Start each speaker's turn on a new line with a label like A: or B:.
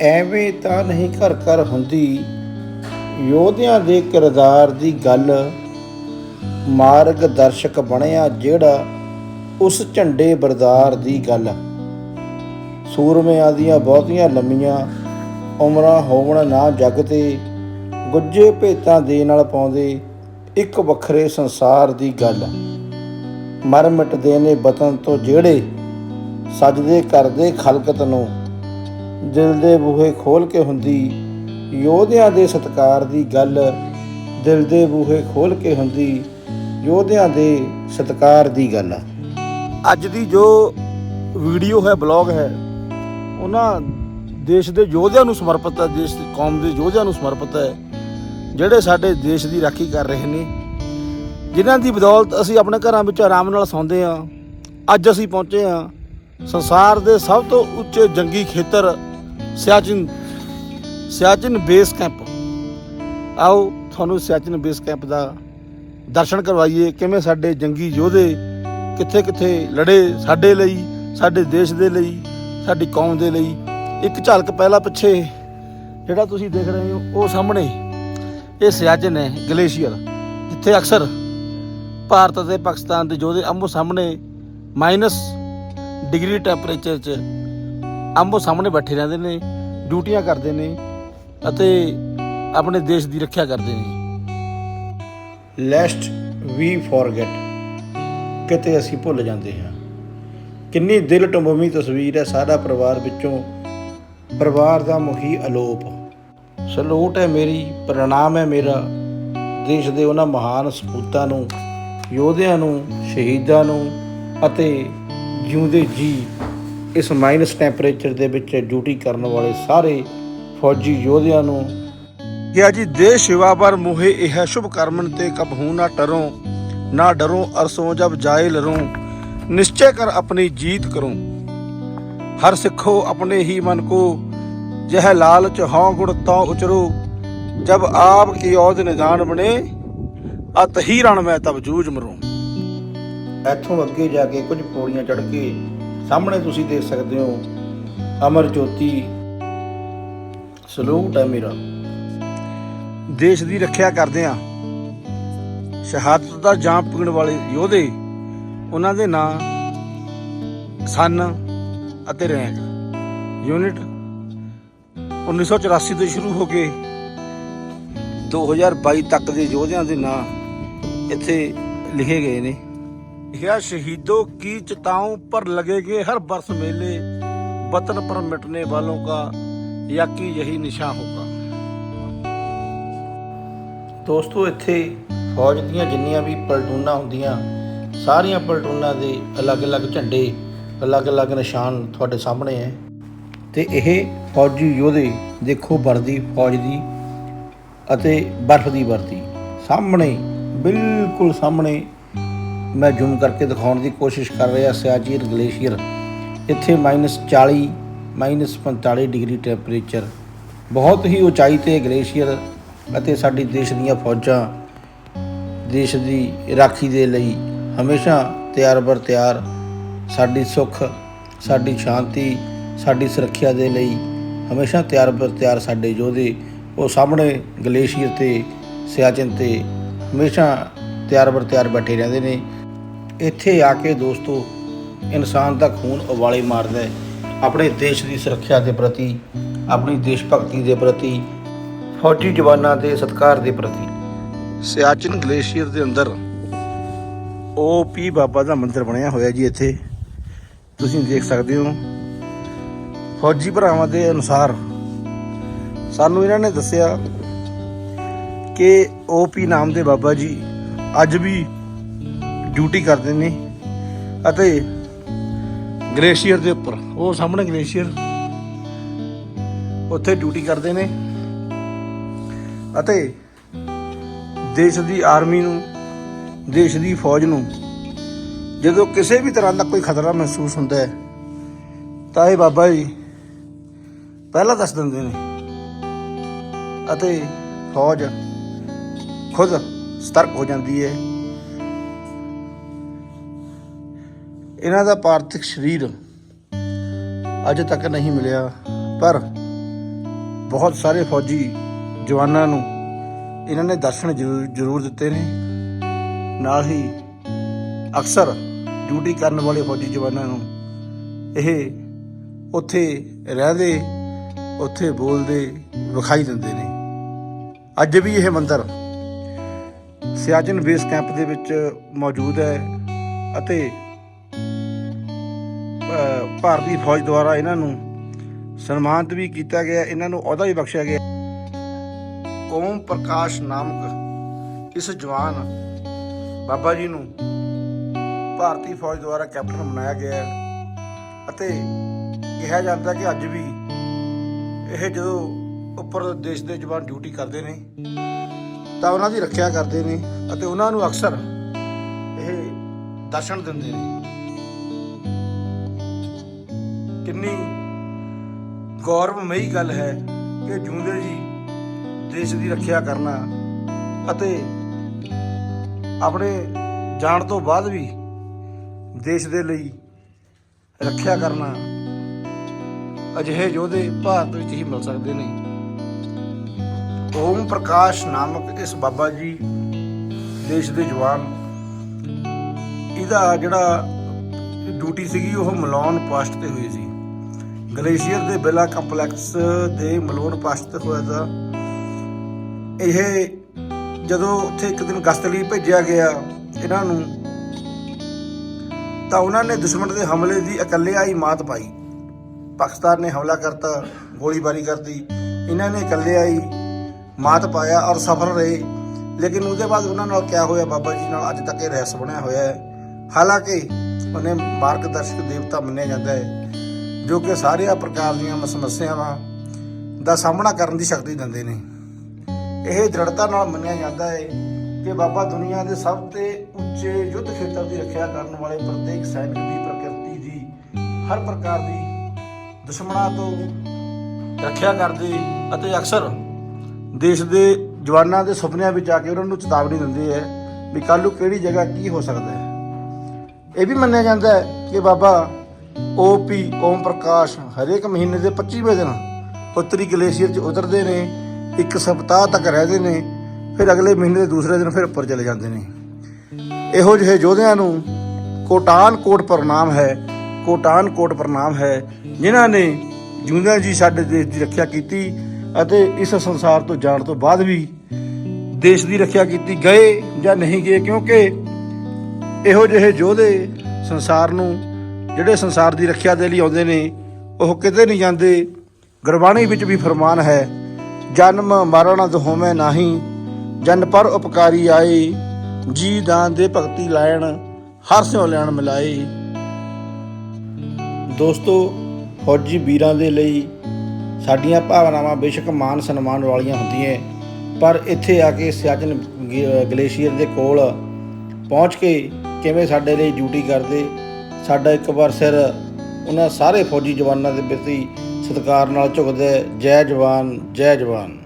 A: ਐਵੇਂ ਤਾਂ ਨਹੀਂ ਘਰ ਘਰ ਹੁੰਦੀ। ਯੋਧਿਆਂ ਦੇ ਕਿਰਦਾਰ ਦੀ ਗੱਲ ਮਾਰਗ ਦਰਸ਼ਕ ਬਣਿਆ ਜਿਹੜਾ ਉਸ ਝੰਡੇ ਬਰਦਾਰ ਦੀ ਗੱਲ। ਸੂਰਮਿਆਂ ਦੀਆਂ ਬਹੁਤੀਆਂ ਲੰਮੀਆਂ ਉਮਰਾਂ ਹੋਵਣ ਨਾ ਜਗ ਤੇ ਗੁੱਜੇ ਭੇਤਾਂ ਦੇ ਨਾਲ ਪਾਉਂਦੇ ਇੱਕ ਵੱਖਰੇ ਸੰਸਾਰ ਦੀ ਗੱਲ। ਮਰ ਮਿਟਦੇ ਨੇ ਵਤਨ ਤੋਂ ਜਿਹੜੇ ਸਜਦੇ ਕਰਦੇ ਖਲਕਤ ਨੂੰ ਦਿਲ ਦੇ ਬੂਹੇ ਖੋਲ ਕੇ ਹੁੰਦੀ, ਯੋਧਿਆਂ ਦੇ ਸਤਕਾਰ ਦੀ ਗੱਲ ਦਿਲ ਦੇ ਬੂਹੇ ਖੋਲ ਕੇ ਹੁੰਦੀ, ਯੋਧਿਆਂ ਦੇ ਸਤਕਾਰ ਦੀ ਗੱਲ। ਅੱਜ ਦੀ ਜੋ ਵੀਡੀਓ ਹੈ, ਬਲੌਗ ਹੈ, ਉਹਨਾਂ ਦੇਸ਼ ਦੇ ਯੋਧਿਆਂ ਨੂੰ ਸਮਰਪਿਤ ਹੈ, ਦੇਸ਼ ਦੀ ਕੌਮ ਦੇ ਯੋਧਿਆਂ ਨੂੰ ਸਮਰਪਿਤ ਹੈ, ਜਿਹੜੇ ਸਾਡੇ ਦੇਸ਼ ਦੀ ਰਾਖੀ ਕਰ ਰਹੇ ਨੇ। ਜਿਨ੍ਹਾਂ ਦੀ ਬਦੌਲਤ ਅਸੀਂ ਆਪਣੇ ਘਰਾਂ ਵਿੱਚ ਆਰਾਮ ਨਾਲ ਸੌਂਦੇ ਹਾਂ। ਅੱਜ ਅਸੀਂ ਪਹੁੰਚੇ ਹਾਂ ਸੰਸਾਰ ਦੇ ਸਭ ਤੋਂ ਉੱਚੇ ਜੰਗੀ ਖੇਤਰ ਸਿਆਚਿਨ ਸਿਆਚਿਨ ਬੇਸ ਕੈਂਪ। ਆਓ ਤੁਹਾਨੂੰ ਸਿਆਚਿਨ ਬੇਸ ਕੈਂਪ ਦਾ ਦਰਸ਼ਨ ਕਰਵਾਈਏ। ਕਿਵੇਂ ਸਾਡੇ ਜੰਗੀ ਯੋਧੇ ਕਿੱਥੇ ਕਿੱਥੇ ਲੜੇ ਸਾਡੇ ਲਈ, ਸਾਡੇ ਦੇਸ਼ ਦੇ ਲਈ, ਸਾਡੀ ਕੌਮ ਦੇ ਲਈ। ਇੱਕ ਝਲਕ ਪਹਿਲਾਂ ਪਿੱਛੇ ਜਿਹੜਾ ਤੁਸੀਂ ਦੇਖ ਰਹੇ ਹੋ, ਉਹ ਸਾਹਮਣੇ। ਇਹ ਸਿਆਚਿਨ ਹੈ, ਗਲੇਸ਼ੀਅਰ, ਜਿੱਥੇ ਅਕਸਰ ਭਾਰਤ ਅਤੇ ਪਾਕਿਸਤਾਨ ਦੇ ਯੋਧੇ ਆਮੋ ਸਾਹਮਣੇ ਮਾਈਨਸ ਡਿਗਰੀ ਟੈਂਪਰੇਚਰ 'ਚ ਆਮੋ ਸਾਹਮਣੇ ਬੈਠੇ ਰਹਿੰਦੇ ਨੇ, ਡਿਊਟੀਆਂ ਕਰਦੇ ਨੇ ਅਤੇ ਆਪਣੇ ਦੇਸ਼ ਦੀ ਰੱਖਿਆ ਕਰਦੇ ਨੇ। ਲੈਸਟ ਵੀ ਫੋਰਗੇਟ ਕਿਤੇ ਅਸੀਂ ਭੁੱਲ ਜਾਂਦੇ ਹਾਂ। ਕਿੰਨੀ ਦਿਲ ਟੰਬਵੀਂ ਤਸਵੀਰ ਹੈ ਸਾਰਾ ਪਰਿਵਾਰ ਵਿੱਚੋਂ ਪਰਿਵਾਰ ਦਾ ਮੁਖੀ ਅਲੋਪ। ਸਲੂਟ ਹੈ ਮੇਰੀ, ਪ੍ਰਣਾਮ ਹੈ ਮੇਰਾ। ਦੇਸ਼ ਦੇ ਉਹਨਾਂ ਮਹਾਨ ਸਪੂਤਾਂ ਨੂੰ, ਯੋਧਿਆਂ ਨੂੰ, ਸ਼ਹੀਦਾਂ ਨੂੰ ਅਤੇ ਜਿਉਂਦੇ ਜੀ ਇਸ ਮਾਈਨਸ ਟੈਂਪਰੇਚਰ ਦੇ ਵਿੱਚ ਡਿਊਟੀ ਕਰਨ ਵਾਲੇ ਸਾਰੇ ਫੌਜੀ ਯੋਧਿਆਂ ਨੂੰ। ਕਿਹਾ ਜੀ ਦੇਸ਼ ਸੇਵਾ ਪਰ ਮੋਹੇ ਇਹ ਸ਼ੁਭ ਕਰਮਨ ਤੇ ਕਬਹੂ ਨਾ ਟਰੋ ਨਾ ਡਰੋ ਅਰਸੋਂ ਜਬ ਜਾਏ ਲਰੋ ਨਿਸ਼ਚੈ ਕਰ ਆਪਣੀ ਜੀਤ ਕਰੋ। ਹਰ ਸਿੱਖੋ ਆਪਣੇ ਹੀ ਮਨ ਕੋ ਜਹ ਲਾਲਚ ਹਉ ਗੁਣ ਤਉ ਉਚਰੋ ਜਬ ਆਪ ਕੀ ਔਦ ਨਿਦਾਨ ਬਣੇ ਅਤ ਹੀ ਰਣ ਮੈਂ ਤਬ ਜੂਝ ਮਰੂੰ। ਇੱਥੋਂ ਅੱਗੇ ਜਾ ਕੇ ਕੁਝ ਪੌੜੀਆਂ ਚੜ੍ਹ ਕੇ ਸਾਹਮਣੇ ਤੁਸੀਂ ਦੇਖ ਸਕਦੇ ਹੋ ਅਮਰ ਜੋਤੀ। ਸਲੂਟ ਹੈ ਮੇਰਾ। ਦੇਸ਼ ਦੀ ਰੱਖਿਆ ਕਰਦੇ ਆ ਸ਼ਹਾਦਤ ਦਾ ਜਾਮ ਪੀਣ ਵਾਲੇ ਯੋਧੇ, ਉਹਨਾਂ ਦੇ ਨਾਂ ਸਨ ਅਤੇ ਰੈਂਕ ਯੂਨਿਟ 1984 ਤੋਂ ਸ਼ੁਰੂ ਹੋ ਕੇ 2022 ਤੱਕ ਦੇ ਯੋਧਿਆਂ ਦੇ ਨਾਂ ਇੱਥੇ ਲਿਖੇ ਗਏ ਨੇ। यह शहीदों की चिताओं पर लगेंगे हर बर्स मेले वतन पर मिटने वालों का ਯਾਕੀ ਯਹੀ ਨਿਸ਼ਾ ਹੋਗਾ? ਦੋਸਤੋ, ਇੱਥੇ ਫੌਜ ਦੀਆਂ ਜਿੰਨੀਆਂ ਵੀ ਪਲਟੂਨਾਂ ਹੁੰਦੀਆਂ, ਸਾਰੀਆਂ ਪਲਟੂਨਾਂ ਦੇ ਅਲੱਗ-ਅਲੱਗ ਝੰਡੇ, ਅਲੱਗ-ਅਲੱਗ ਨਿਸ਼ਾਨ ਤੁਹਾਡੇ ਸਾਹਮਣੇ ਹੈ। ਤੇ ਇਹ ਫੌਜੀ ਯੋਧੇ ਦੇਖੋ, ਵਰਦੀ ਫੌਜ ਦੀ ਅਤੇ ਬਰਫ਼ ਦੀ ਵਰਦੀ। ਸਾਹਮਣੇ, ਬਿਲਕੁਲ ਸਾਹਮਣੇ ਮੈਂ ਜ਼ੂਮ ਕਰਕੇ ਦਿਖਾਉਣ ਦੀ ਕੋਸ਼ਿਸ਼ ਕਰ ਰਿਹਾ ਸਿਆਚੀਰ ਗਲੇਸ਼ੀਅਰ ਇੱਥੇ -40 -45 ਡਿਗਰੀ ਟੈਂਪਰੇਚਰ ਬਹੁਤ ਹੀ ਉਚਾਈ ਤੇ ਗਲੇਸ਼ੀਅਰ ਅਤੇ ਸਾਡੀ ਦੇਸ਼ ਦੀਆਂ ਫੌਜਾਂ, ਦੇਸ਼ ਦੀ ਰਾਖੀ ਦੇ ਲਈ ਹਮੇਸ਼ਾ ਤਿਆਰ ਬਰ ਤਿਆਰ, ਸਾਡੀ ਸੁੱਖ, ਸਾਡੀ ਸ਼ਾਂਤੀ, ਸਾਡੀ ਸੁਰੱਖਿਆ ਦੇ ਲਈ ਹਮੇਸ਼ਾ ਤਿਆਰ ਬਰ ਤਿਆਰ ਸਾਡੇ ਯੋਧੇ, ਉਹ ਸਾਹਮਣੇ ਗਲੇਸ਼ੀਅਰ ਤੇ ਸਿਆਚਿਨ ਤੇ ਹਮੇਸ਼ਾ ਤਿਆਰ ਬਰ ਤਿਆਰ ਬੈਠੇ ਰਹਿੰਦੇ ਨੇ। ਇੱਥੇ ਆ ਕੇ ਦੋਸਤੋ, ਇਨਸਾਨ ਦਾ ਖੂਨ ਉਬਾਲੇ ਮਾਰਦਾ ਹੈ। ਆਪਣੇ ਦੇਸ਼ ਦੀ ਸੁਰੱਖਿਆ ਦੇ ਪ੍ਰਤੀ, ਆਪਣੀ ਦੇਸ਼ ਭਗਤੀ ਦੇ ਪ੍ਰਤੀ, ਫੌਜੀ ਜਵਾਨਾਂ ਦੇ ਸਤਿਕਾਰ ਦੇ ਪ੍ਰਤੀ। ਸਿਆਚਿਨ ਗਲੇਸ਼ੀਅਰ ਦੇ ਅੰਦਰ ਓਪੀ ਬਾਬਾ ਦਾ ਮੰਦਿਰ ਬਣਿਆ ਹੋਇਆ ਜੀ ਇੱਥੇ। ਤੁਸੀਂ ਦੇਖ ਸਕਦੇ ਹੋ। ਫੌਜੀ ਭਰਾਵਾਂ ਦੇ ਅਨੁਸਾਰ ਸਾਨੂੰ ਇਹਨਾਂ ਨੇ ਦੱਸਿਆ ਕਿ ਓਪੀ ਨਾਮ ਦੇ ਬਾਬਾ ਜੀ ਅੱਜ ਵੀ ਡਿਊਟੀ ਕਰਦੇ ਨੇ ਅਤੇ ਗਲੇਸ਼ੀਅਰ ਦੇ ਉੱਪਰ, ਉਹ ਸਾਹਮਣੇ ਗਲੇਸ਼ੀਅਰ, ਉੱਥੇ ਡਿਊਟੀ ਕਰਦੇ ਨੇ ਅਤੇ ਦੇਸ਼ ਦੀ ਆਰਮੀ ਨੂੰ, ਦੇਸ਼ ਦੀ ਫੌਜ ਨੂੰ ਜਦੋਂ ਕਿਸੇ ਵੀ ਤਰ੍ਹਾਂ ਦਾ ਕੋਈ ਖਤਰਾ ਮਹਿਸੂਸ ਹੁੰਦਾ ਹੈ, ਤਾਂ ਇਹ ਬਾਬਾ ਜੀ ਪਹਿਲਾਂ ਦੱਸ ਦਿੰਦੇ ਨੇ ਅਤੇ ਫੌਜ ਖੁਦ ਸਤਰਕ ਹੋ ਜਾਂਦੀ ਹੈ। ਇਹਨਾਂ ਦਾ ਪਾਰਥਿਕ ਸਰੀਰ ਅੱਜ ਤੱਕ ਨਹੀਂ ਮਿਲਿਆ, ਪਰ ਬਹੁਤ ਸਾਰੇ ਫੌਜੀ ਜਵਾਨਾਂ ਨੂੰ ਇਹਨਾਂ ਨੇ ਦਰਸ਼ਨ ਜ਼ਰੂਰ ਜ਼ਰੂਰ ਦਿੱਤੇ ਨੇ। ਨਾਲ ਹੀ ਅਕਸਰ ਡਿਊਟੀ ਕਰਨ ਵਾਲੇ ਫੌਜੀ ਜਵਾਨਾਂ ਨੂੰ ਇਹ ਉੱਥੇ ਰਹਿੰਦੇ, ਉੱਥੇ ਬੋਲਦੇ, ਵਿਖਾਈ ਦਿੰਦੇ ਨੇ। ਅੱਜ ਵੀ ਇਹ ਮੰਦਰ ਸਿਆਚਨ ਬੇਸ ਕੈਂਪ ਦੇ ਵਿੱਚ ਮੌਜੂਦ ਹੈ ਅਤੇ ਭਾਰਤੀ ਫੌਜ ਦੁਆਰਾ ਇਹਨਾਂ ਨੂੰ ਸਨਮਾਨਿਤ ਵੀ ਕੀਤਾ ਗਿਆ, ਇਹਨਾਂ ਨੂੰ ਅਹੁਦਾ ਵੀ ਬਖਸ਼ਿਆ ਗਿਆ। ਓਮ ਪ੍ਰਕਾਸ਼ ਨਾਮਕ ਇਸ ਜਵਾਨ ਬਾਬਾ ਜੀ ਨੂੰ ਭਾਰਤੀ ਫੌਜ ਦੁਆਰਾ ਕੈਪਟਨ ਬਣਾਇਆ ਗਿਆ ਅਤੇ ਕਿਹਾ ਜਾਂਦਾ ਕਿ ਅੱਜ ਵੀ ਇਹ ਜਦੋਂ ਉੱਪਰ ਦੇਸ਼ ਦੇ ਜਵਾਨ ਡਿਊਟੀ ਕਰਦੇ ਨੇ, ਤਾਂ ਉਹਨਾਂ ਦੀ ਰੱਖਿਆ ਕਰਦੇ ਨੇ ਅਤੇ ਉਹਨਾਂ ਨੂੰ ਅਕਸਰ ਇਹ ਦਰਸ਼ਨ ਦਿੰਦੇ ਨੇ। ਕਿੰਨੀ ਗੌਰਵਮਈ ਗੱਲ ਹੈ ਕਿ ਜੂੰਦੇ ਜੀ ਦੇਸ਼ ਦੀ ਰੱਖਿਆ ਕਰਨਾ ਅਤੇ ਆਪਣੇ ਜਾਣ ਤੋਂ ਬਾਅਦ ਵੀ ਦੇਸ਼ ਦੇ ਲਈ ਰੱਖਿਆ ਕਰਨਾ ਅਜਿਹੇ ਯੋਧੇ ਭਾਰਤ ਵਿੱਚ ਹੀ ਮਿਲ ਸਕਦੇ ਨੇ। ਓਮ ਪ੍ਰਕਾਸ਼ ਨਾਮਕ ਇਸ ਬਾਬਾ ਜੀ ਦੇਸ਼ ਦੇ ਜਵਾਨ। ਇਹਦਾ ਜਿਹੜਾ ਡਿਊਟੀ ਸੀਗੀ ਉਹ ਮਲੌਨ ਪਾਸਟ ਤੇ ਹੋਈ ਸੀ। ਗਲੇਸ਼ੀਅਰ ਦੇ ਬੇਲਾ ਕੰਪਲੈਕਸ ਦੇ ਮਲੋਨ ਪਾਸਟ ਹੋਇਆ ਤਾਂ ਇਹ ਜਦੋਂ ਉੱਥੇ ਇੱਕ ਦਿਨ ਗਸਤ ਲਈ ਭੇਜਿਆ ਗਿਆ ਇਹਨਾਂ ਨੂੰ, ਤਾਂ ਉਹਨਾਂ ਨੇ ਦੁਸ਼ਮਣ ਦੇ ਹਮਲੇ ਦੀ ਇਕੱਲੇ ਆਈ ਮਾਤ ਪਾਈ। ਪਾਕਿਸਤਾਨ ਨੇ ਹਮਲਾ ਕਰਤਾ, ਗੋਲੀਬਾਰੀ ਕਰਤੀ। ਇਹਨਾਂ ਨੇ ਇਕੱਲੇ ਆਈ, ਮਾਤ ਪਾਇਆ ਔਰ ਸਫਲ ਰਹੇ। ਲੇਕਿਨ ਉਹਦੇ ਬਾਅਦ ਉਹਨਾਂ ਨਾਲ ਕਿਆ ਹੋਇਆ? ਬਾਬਾ ਜੀ ਨਾਲ ਅੱਜ ਤੱਕ ਇਹ ਰਹਿਸ ਬਣਿਆ ਹੋਇਆ ਹੈ। ਹਾਲਾਂਕਿ ਉਹਨੇ ਮਾਰਗਦਰਸ਼ਕ ਦੇਵਤਾ ਮੰਨਿਆ ਜਾਂਦਾ ਹੈ। ਜੋ ਕਿ ਸਾਰੀਆਂ ਪ੍ਰਕਾਰ ਦੀਆਂ ਸਮੱਸਿਆਵਾਂ ਦਾ ਸਾਹਮਣਾ ਕਰਨ ਦੀ ਸ਼ਕਤੀ ਦਿੰਦੇ ਨੇ। ਇਹ ਦ੍ਰਿੜਤਾ ਨਾਲ ਮੰਨਿਆ ਜਾਂਦਾ ਹੈ ਕਿ ਬਾਬਾ ਦੁਨੀਆ ਦੇ ਸਭ ਤੋਂ ਉੱਚੇ ਯੁੱਧ ਖੇਤਰ ਦੀ ਰੱਖਿਆ ਕਰਨ ਵਾਲੇ ਪ੍ਰਤੇਕ ਸੈਨਿਕ ਦੀ ਪ੍ਰਕਿਰਤੀ ਦੀ ਹਰ ਪ੍ਰਕਾਰ ਦੀ ਦੁਸ਼ਮਣਾਂ ਤੋਂ ਰੱਖਿਆ ਕਰਦੇ ਅਤੇ ਅਕਸਰ ਦੇਸ਼ ਦੇ ਜਵਾਨਾਂ ਦੇ ਸੁਪਨਿਆਂ ਵਿੱਚ ਆ ਕੇ ਉਹਨਾਂ ਨੂੰ ਚੇਤਾਵਨੀ ਦਿੰਦੇ ਹੈ ਵੀ ਕੱਲ੍ਹ ਨੂੰ ਕਿਹੜੀ ਜਗ੍ਹਾ ਕੀ ਹੋ ਸਕਦਾ ਹੈ। ਇਹ ਵੀ ਮੰਨਿਆ ਜਾਂਦਾ ਹੈ ਕਿ ਬਾਬਾ ਓਪੀ ਓਮ ਪ੍ਰਕਾਸ਼ ਹਰੇਕ ਮਹੀਨੇ ਦੇ 25ਵੇਂ ਦਿਨ ਉੱਤਰੀ ਗਲੇਸ਼ੀਅਰ 'ਚ ਉਤਰਦੇ ਨੇ, ਇੱਕ ਸਪਤਾਹ ਤੱਕ ਰਹਿੰਦੇ ਨੇ, ਫਿਰ ਅਗਲੇ ਮਹੀਨੇ ਦੇ ਦੂਸਰੇ ਦਿਨ ਫਿਰ ਉੱਪਰ ਚਲੇ ਜਾਂਦੇ ਨੇ। ਇਹੋ ਜਿਹੇ ਯੋਧਿਆਂ ਨੂੰ ਕੋਟਾਨ ਕੋਟ ਪ੍ਰਣਾਮ ਹੈ ਕੋਟਾਨ ਕੋਟ ਪ੍ਰਣਾਮ ਹੈ, ਜਿਨ੍ਹਾਂ ਨੇ ਜੂੰਦਿਆਂ ਜੀ ਸਾਡੇ ਦੇਸ਼ ਦੀ ਰੱਖਿਆ ਕੀਤੀ ਅਤੇ ਇਸ ਸੰਸਾਰ ਤੋਂ ਜਾਣ ਤੋਂ ਬਾਅਦ ਵੀ ਦੇਸ਼ ਦੀ ਰੱਖਿਆ ਕੀਤੀ ਗਏ ਜਾਂ ਨਹੀਂ ਗਏ, ਕਿਉਂਕਿ ਇਹੋ ਜਿਹੇ ਯੋਧੇ ਸੰਸਾਰ ਨੂੰ ਜਿਹੜੇ ਸੰਸਾਰ ਦੀ ਰੱਖਿਆ ਦੇ ਲਈ ਆਉਂਦੇ ਨੇ, ਉਹ ਕਿਤੇ ਨਹੀਂ ਜਾਂਦੇ। ਗੁਰਬਾਣੀ ਵਿੱਚ ਵੀ ਫਰਮਾਨ ਹੈ, ਜਨਮ ਮਰਨ ਦੁਹੋਵੇਂ ਨਾਹੀ, ਜਨ ਪਰ ਉਪਕਾਰੀ ਆਏ, ਜੀ ਦਾਨ ਦੇ ਭਗਤੀ ਲਾਇਣ ਹਰ ਸਿਉ ਲੈਣ ਮਿਲਾਏ। ਦੋਸਤੋ, ਫੌਜੀ ਵੀਰਾਂ ਦੇ ਲਈ ਸਾਡੀਆਂ ਭਾਵਨਾਵਾਂ ਬੇਸ਼ੱਕ ਮਾਨ ਸਨਮਾਨ ਵਾਲੀਆਂ ਹੁੰਦੀਆਂ ਪਰ ਇੱਥੇ ਆ ਕੇ ਸਿਆਚਨ ਗ- ਗਲੇਸ਼ੀਅਰ ਦੇ ਕੋਲ ਪਹੁੰਚ ਕੇ ਕਿਵੇਂ ਸਾਡੇ ਲਈ ਡਿਊਟੀ ਕਰਦੇ ਸਾਡਾ ਇੱਕ ਵਾਰ ਸਿਰ ਉਹਨਾਂ ਸਾਰੇ ਫੌਜੀ ਜਵਾਨਾਂ ਦੇ ਪ੍ਰਤੀ ਸਤਿਕਾਰ ਨਾਲ ਝੁਕਦੇ, ਜੈ ਜਵਾਨ ਜੈ ਜਵਾਨ।